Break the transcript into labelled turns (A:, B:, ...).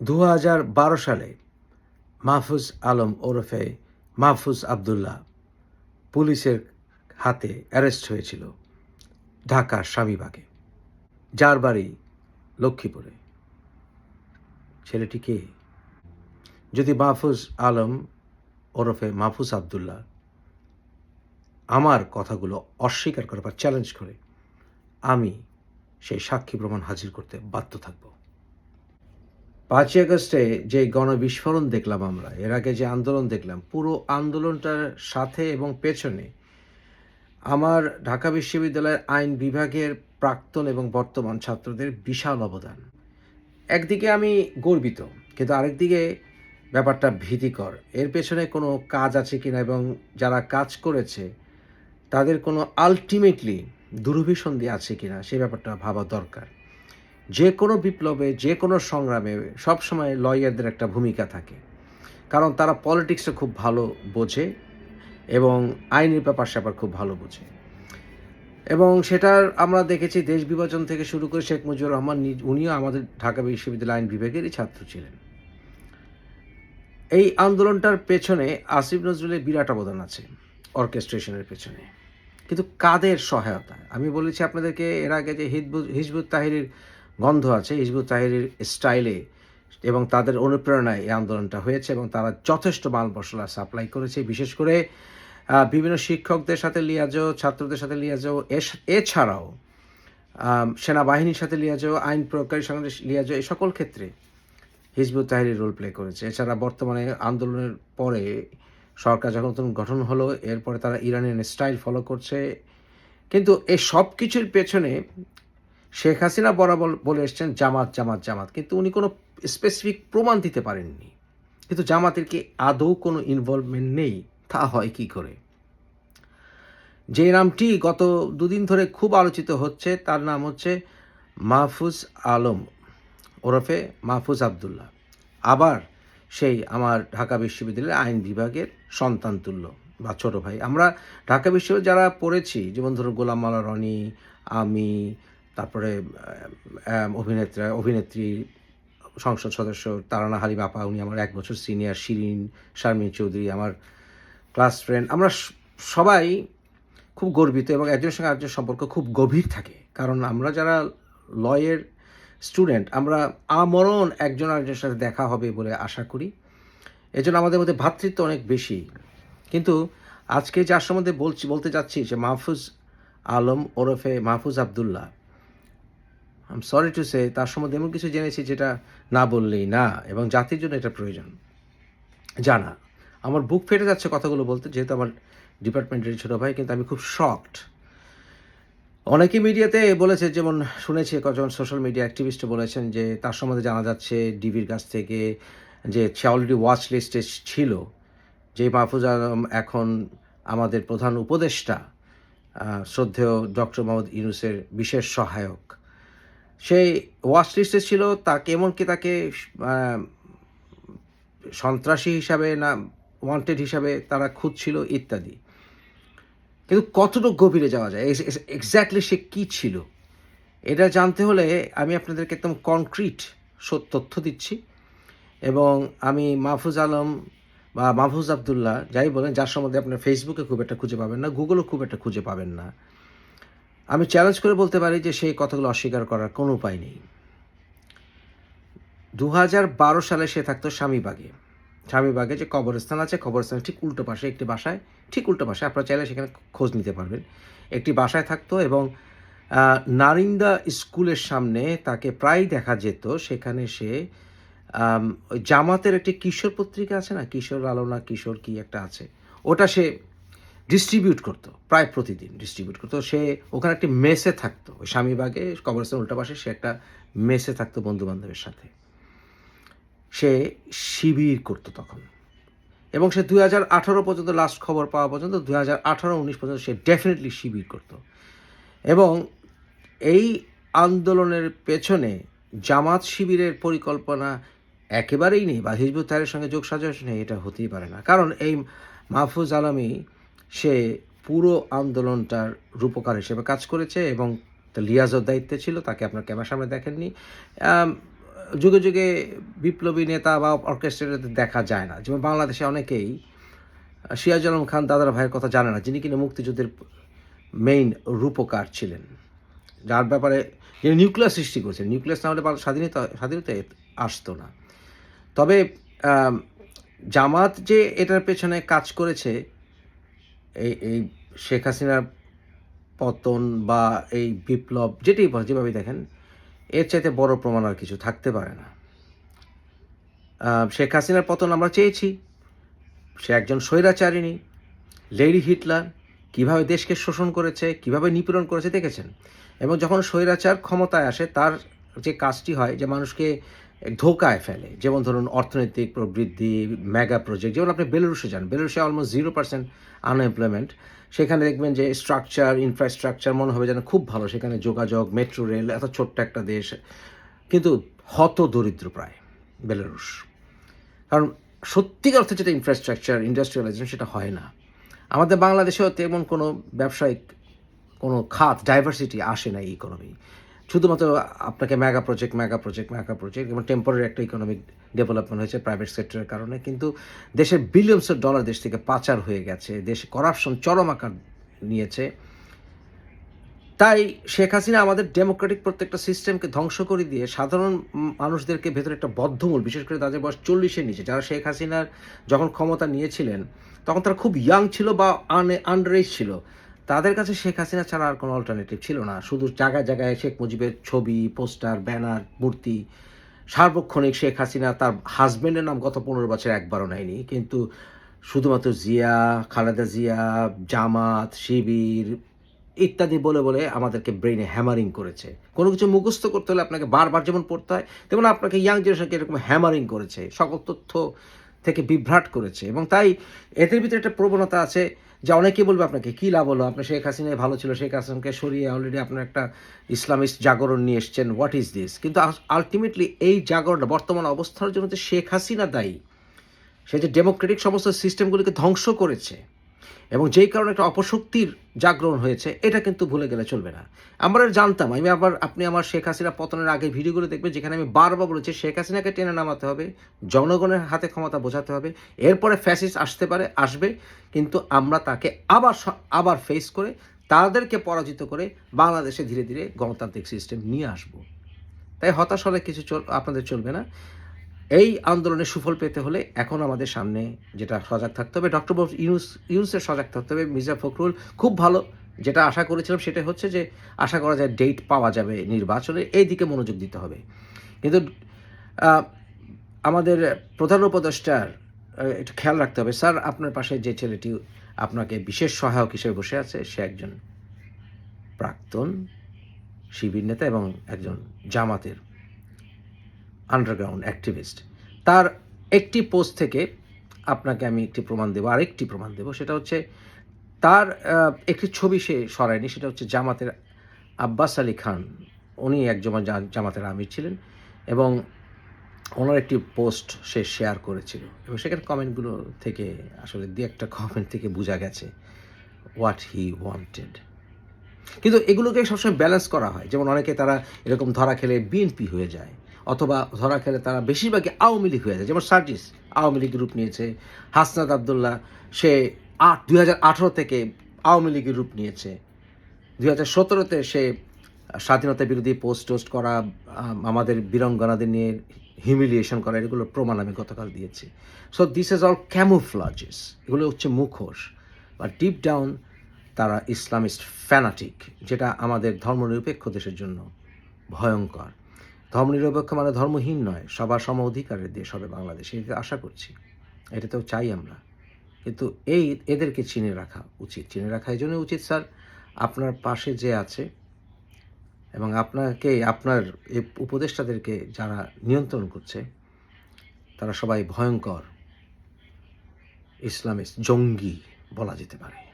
A: দু সালে মাহফুজ আলম ওরফে মাহফুজ আবদুল্লাহ পুলিশের হাতে অ্যারেস্ট হয়েছিল ঢাকার স্বামীবাগে, যার বাড়ি লক্ষ্মীপুরে। ছেলেটি কে? যদি মাহফুজ আলম ওরফে মাহফুজ আবদুল্লাহ আমার কথাগুলো অস্বীকার করে বা চ্যালেঞ্জ করে, আমি সেই সাক্ষী প্রমাণ হাজির করতে বাধ্য থাকব। পাঁচই আগস্টে যে গণবিস্ফোরণ দেখলাম আমরা, এর আগে যে আন্দোলন দেখলাম, পুরো আন্দোলনটার সাথে এবং পেছনে আমার ঢাকা বিশ্ববিদ্যালয়ের আইন বিভাগের প্রাক্তন এবং বর্তমান ছাত্রদের বিশাল অবদান। একদিকে আমি গর্বিত, কিন্তু আরেকদিকে ব্যাপারটা ভীতিকর। এর পেছনে কোনো কাজ আছে কিনা এবং যারা কাজ করেছে, তাদের কোনো আলটিমেটলি দুরভিসন্ধি আছে কিনা, সে ব্যাপারটা ভাবা দরকার। যে কোনো বিপ্লবে যে কোনো সংগ্রামে সবসময় লয়ারদের একটা ভূমিকা থাকে। কারণ তারা পলিটিক্সে খুব ভালো বোঝে এবং আইনের ব্যাপার স্যাপার খুব ভালো বোঝে। এবং সেটার আমরা দেখেছি দেশ বিভাজন থেকে শুরু করে শেখ মুজিবুর রহমান উনিও আমাদের ঢাকা বিশ্ববিদ্যালয় আইন বিভাগেরই ছাত্র ছিলেন। এই আন্দোলনটার পেছনে আসিফ নজরুলের বিরাট অবদান আছে অর্কেস্ট্রেশনের পেছনে। কিন্তু কাদের সহায়তা? আমি বলেছি আপনাদেরকে এর আগে যে হিজবুত হিজবুত তাহিরের গন্ধ আছে হিজবুত তাহিরের স্টাইলে এবং তাদের অনুপ্রেরণায় এই আন্দোলনটা হয়েছে এবং তারা যথেষ্ট মাল মশলা সাপ্লাই করেছে। বিশেষ করে বিভিন্ন শিক্ষকদের সাথে লিয়াজো, ছাত্রদের সাথে লিয়াজো এছাড়াও সেনাবাহিনীর সাথে লিয়াজো, আইন প্রয়োগকারীর সঙ্গে লিয়াজো, এই সকল ক্ষেত্রে হিজবুত তাহিরি রোল প্লে করেছে। এছাড়া বর্তমানে আন্দোলনের পরে সরকার যখন নতুন গঠন হলো, এরপরে তারা ইরানিয়ান স্টাইল ফলো করছে। কিন্তু এই সব কিছুর পেছনে শেখ হাসিনা বরাবর বলে এসছেন, জামাত জামাত জামাত। কিন্তু উনি কোনো স্পেসিফিক প্রমাণ দিতে পারেননি। কিন্তু জামাতের কি আদৌ কোনো ইনভলভমেন্ট নেই? তা হয় কি করে? যে নামটি গত দুদিন ধরে খুব আলোচিত হচ্ছে, তার নাম হচ্ছে মাহফুজ আলম ওরফে মাহফুজ আবদুল্লাহ। আবার সেই আমার ঢাকা বিশ্ববিদ্যালয়ের আইন বিভাগের সন্তান তুল্য বা ছোট ভাই। আমরা ঢাকা বিশ্ববিদ্যালয়ে যারা পড়েছি, যেমন ধরো গোলাম মালা রনি আমি তারপরে আহ, অভিনেত্রা অভিনেত্রী সংসদ সদস্য তারানা হালিম আপা উনি আমার এক বছর সিনিয়র শিরিন শারমিন চৌধুরী আমার ক্লাস ফ্রেন্ড। আমরা সবাই খুব গর্বিত এবং একজনের সঙ্গে আরেকজনের সম্পর্ক খুব গভীর থাকে। কারণ আমরা যারা লয়ের স্টুডেন্ট আমরা আমরণ একজন আরেকজনের সাথে দেখা হবে বলে আশা করি। এজন্য আমাদের মধ্যে ভ্রাতৃত্ব অনেক বেশি। কিন্তু আজকে যার সম্বন্ধে বলছি বলতে যাচ্ছি যে মাহফুজ আলম ওরফে Mahfuz Abdullah. Um sorry to say তার সম্বন্ধে এমন কিছু জেনেছি যেটা না বললেই না, এবং জাতির জন্য এটা প্রয়োজন। জানা, আমার বুক ফেটে যাচ্ছে কথাগুলো বলতে, যেহেতু আমার ডিপার্টমেন্টের ছোটো ভাই, কিন্তু আমি খুব শকড। অনেকে মিডিয়াতে বলেছে, যেমন শুনেছি কজন সোশ্যাল মিডিয়া অ্যাক্টিভিস্ট বলেছেন যে, তার সম্বন্ধে জানা যাচ্ছে ডিবির কাছ থেকে যে, সে অলরেডি ওয়াচ লিস্টে ছিল, যে মাহফুজ আলম এখন আমাদের প্রধান উপদেষ্টা শ্রদ্ধেয় ডক্টর মোহাম্মদ ইউনুসের বিশেষ সহায়ক। সেই ওয়াচ লিস্টে ছিল তাকে, এমনকি তাকে সন্ত্রাসী হিসাবে না ওয়ান্টেড হিসাবে তারা খুঁজছিল ইত্যাদি। কিন্তু কতটুকু গভীরে যাওয়া যায়? এক্স্যাক্টলি সে কী ছিল? এটা জানতে হলে আমি আপনাদেরকে একদম কনক্রিট তথ্য দিচ্ছি। এবং আমি মাহফুজ আলম বা মাহফুজ আবদুল্লাহ, যাই বলেন, যার সম্বন্ধে আপনার ফেসবুকে খুব একটা খুঁজে পাবেন না গুগলও খুব একটা খুঁজে পাবেন না। আমি চ্যালেঞ্জ করে বলতে পারি যে সেই কথাগুলো অস্বীকার করার কোনো উপায় নেই। দু বারো সালে সে থাকতো স্বামীবাগে। স্বামীবাগে যে কবরস্থান আছে, কবরস্থানের ঠিক উল্টো পাশে একটি বাসায়, ঠিক উল্টো পাশে, আপনারা চাইলে সেখানে খোঁজ নিতে পারবেন। একটি বাসায় থাকতো এবং নারিন্দা স্কুলের সামনে তাকে প্রায় দেখা যেত। সেখানে সে জামাতের একটি কিশোর পত্রিকা আছে না? কিশোর আলোনা কিশোর কি একটা আছে? ওটা সে ডিস্ট্রিবিউট করতো, প্রায় প্রতিদিন ডিস্ট্রিবিউট করতো। সে ওখানে একটি মেসে থাকতো, ওই স্বামীবাগে কবরস্থান উল্টা পাশে সে একটা মেসে থাকতো বন্ধু বান্ধবের সাথে। সে শিবির করতো তখন। এবং সে দুই হাজার আঠারো পর্যন্ত লাস্ট খবর পাওয়া পর্যন্ত, দুই হাজার আঠারো, উনিশ পর্যন্ত সে ডেফিনেটলি শিবির করতো। এবং এই আন্দোলনের পেছনে জামাত শিবিরের পরিকল্পনা একেবারেই নেই, বা হিজবুত তাহের সঙ্গে যোগ সাজস নেই, এটা হতেই পারে না। কারণ এই মাহফুজ আলমী সে পুরো আন্দোলনটার রূপকার হিসেবে কাজ করেছে এবং লিয়াজর দায়িত্বে ছিল, তাকে আপনার ক্যামেরার সামনে দেখেননি। যুগে যুগে বিপ্লবী নেতা বা অর্কেস্ট্রেটারদের দেখা যায় না। যেমন বাংলাদেশে অনেকেই সিরাজ আলম খান দাদার ভাইয়ের কথা জানে না, যিনি কিনা মুক্তিযুদ্ধের মেইন রূপকার ছিলেন। যার ব্যাপারে যিনি নিউক্লিয়াস সৃষ্টি করেছেন, নিউক্লিয়াস না হলে স্বাধীনতা স্বাধীনতা আসতো না। তবে জামাত যে এটার পেছনে কাজ করেছে এই এই শেখ হাসিনার পতন বা এই বিপ্লব বল যেভাবে দেখেন, এর চাইতে বড় প্রমাণ আর কিছু থাকতে পারে না। শেখ হাসিনার পতন আমরা চেয়েছি। সে একজন স্বৈরাচারিণী, লেডি হিটলার, কীভাবে দেশকে শোষণ করেছে, কীভাবে নিপীড়ন করেছে, দেখেছেন? এবং যখন স্বৈরাচার ক্ষমতায় আসে, তার যে কাজটি হয়, যে মানুষকে ধোকায় ফেলে। যেমন ধরুন অর্থনৈতিক প্রবৃদ্ধি মেগা প্রজেক্ট যেমন আপনি বেলারুসে যান বেলারুসে অলমোস্ট জিরো পার্সেন্ট আনএমপ্লয়মেন্ট সেখানে দেখবেন যে স্ট্রাকচার ইনফ্রাস্ট্রাকচার মনে হবে যেন খুব ভালো, সেখানে যোগাযোগ মেট্রো রেল এত ছোট্ট একটা দেশ। কিন্তু হত দরিদ্র প্রায় বেলারুস কারণ সত্যিকার অর্থে যেটা ইনফ্রাস্ট্রাকচার ইন্ডাস্ট্রিয়ালাইজেশন সেটা হয় না। আমাদের বাংলাদেশেও তেমন কোনো ব্যবসায়িক কোনো খাত ডাইভার্সিটি আসে না ইকোনমি শুধুমাত্র আপনাকে mega project mega project mega project এবং টেম্পোরারি একটা ইকোনমিক ডেভেলপমেন্ট হয়েছে প্রাইভেট সেক্টরের কারণে। কিন্তু দেশের বিলিয়নসের ডলার দেশ থেকে পাচার হয়ে গেছে, দেশে করাপশন চরম আকার নিয়েছে। তাই শেখ হাসিনা আমাদের ডেমোক্রেটিক প্রত্যেকটা সিস্টেমকে ধ্বংস করে দিয়ে সাধারণ মানুষদেরকে ভেতরে একটা বদ্ধমূল, বিশেষ করে তাদের বয়স চল্লিশের নিচে, যারা শেখ হাসিনার যখন ক্ষমতা নিয়েছিলেন, তখন তারা খুব ইয়াং ছিল বা আন্ডার এজ ছিল। তাদের কাছে শেখ হাসিনা ছাড়া আর কোনো অল্টারনেটিভ ছিল না। শুধু জায়গায় জায়গায় শেখ মুজিবের ছবি, পোস্টার, ব্যানার, মূর্তি, সার্বক্ষণিক শেখ হাসিনা তার হাজব্যান্ডের নাম গত পনেরো বছর একবারও নেয়নি। কিন্তু শুধুমাত্র জিয়া, খালেদা জিয়া, জামাত, শিবির ইত্যাদি বলে বলে আমাদেরকে ব্রেনে হ্যামারিং করেছে। কোনো কিছু মুখস্থ করতে হলে আপনাকে বারবার যেমন পড়তে হয়, তেমন আপনাকে ইয়াং জেনারেশনকে এরকম হ্যামারিং করেছে। সকল তথ্য থেকে বিভ্রাট করেছে। এবং তাই এদের ভিতরে একটা প্রবণতা আছে যে অনেকেই বলবে আপনাকে, কী লাভ হলো? আপনার শেখ হাসিনাই ভালো ছিল, শেখ হাসিনাকে সরিয়ে অলরেডি আপনার একটা ইসলামিস্ট জাগরণ নিয়ে এসছেন। হোয়াট ইজ দিস কিন্তু আলটিমেটলি এই জাগরণটা, বর্তমান অবস্থার জন্য যে শেখ হাসিনা দায়ী, সে যে ডেমোক্রেটিক সমস্ত সিস্টেমগুলিকে ধ্বংস করেছে এবং যেই কারণে একটা অপশক্তির জাগরণ হয়েছে, এটা কিন্তু ভুলে গেলে চলবে না। আমরা জানতাম, আমি আবার, আপনি আমার শেখ হাসিনা পতনের আগে ভিডিওগুলো দেখবেন যেখানে আমি বারবার বলেছি, শেখ হাসিনাকে টেনে নামাতে হবে, জনগণের হাতে ক্ষমতা বোঝাতে হবে, এরপরে ফ্যাসিস আসতে পারে, আসবে, কিন্তু আমরা তাকে আবার আবার ফেস করে, তাদেরকে পরাজিত করে বাংলাদেশে ধীরে ধীরে গণতান্ত্রিক সিস্টেম নিয়ে আসব। তাই হতাশ হলে কিছু চল, আপনাদের চলবে না। এই আন্দোলনে সুফল পেতে হলে এখন আমাদের সামনে যেটা সজাগ থাকতে হবে ডক্টর ইউনুস ইউনুসের সজাগ থাকতে হবে, মির্জা ফখরুল খুব ভালো। যেটা আশা করেছিলাম সেটা হচ্ছে যে আশা করা যায় ডেট পাওয়া যাবে নির্বাচনে, এই দিকে মনোযোগ দিতে হবে। কিন্তু আমাদের প্রধান উপদেষ্টার একটু খেয়াল রাখতে হবে। স্যার, আপনার পাশে যে ছেলেটি আপনাকে বিশেষ সহায়ক হিসেবে বসে আছে, সে একজন প্রাক্তন শিবির নেতা এবং একজন জামাতের আন্ডারগ্রাউন্ড অ্যাক্টিভিস্ট তার একটি পোস্ট থেকে আপনাকে আমি একটি প্রমাণ দেবো, আরেকটি প্রমাণ দেবো। সেটা হচ্ছে তার একটি ছবি সে সরায়নি, সেটা হচ্ছে জামাতের আব্বাস আলী খান। উনি একজন জা- জামাতের আমির ছিলেন এবং ওনার একটি পোস্ট সে শেয়ার করেছিল। এবং সেখানে কমেন্টগুলো থেকে, আসলে দু একটা কমেন্ট থেকে বোঝা গেছে হোয়াট হি ওয়ান্টেড কিন্তু এগুলোকে সবসময় ব্যালেন্স করা হয়। যেমন অনেকে তারা এরকম ধরা খেলে বিএনপি হয়ে যায়। অথবা ধরা খেলে তারা বেশিরভাগই আওয়ামী লীগ হয়ে যায়। যেমন সার্জিস আওয়ামী লীগ রূপ নিয়েছে, হাসনাত আবদুল্লাহ, সে আট, দুই থেকে আওয়ামী লীগের রূপ নিয়েছে। দুই হাজার সতেরোতে সে স্বাধীনতা বিরোধী পোস্ট টোস্ট করা আমাদের বীরঙ্গনাদের নিয়ে হিউমিলিয়েশন করা এগুলো প্রমাণ আমি গতকাল দিয়েছি। So this is all camouflages এগুলো হচ্ছে মুখোশ। বা ডিপ ডাউন তারা ইসলামিস্ট ফ্যানাটিক যেটা আমাদের ধর্মনিরপেক্ষ দেশের জন্য ভয়ঙ্কর। ধর্মনিরপেক্ষ মানে ধর্মহীন নয়, সবার সম অধিকারের দেশ হবে বাংলাদেশ, এটা আশা করছি। এটা তো চাই আমরা। কিন্তু এই এদেরকে চিনে রাখা উচিত। চিনে রাখা এই জন্য উচিত, স্যার, আপনার পাশে যে আছে এবং আপনাকে, আপনার এই উপদেষ্টাদেরকে যারা নিয়ন্ত্রণ করছে, তারা সবাই ভয়ঙ্কর ইসলামিস্ট জঙ্গি বলা যেতে পারে।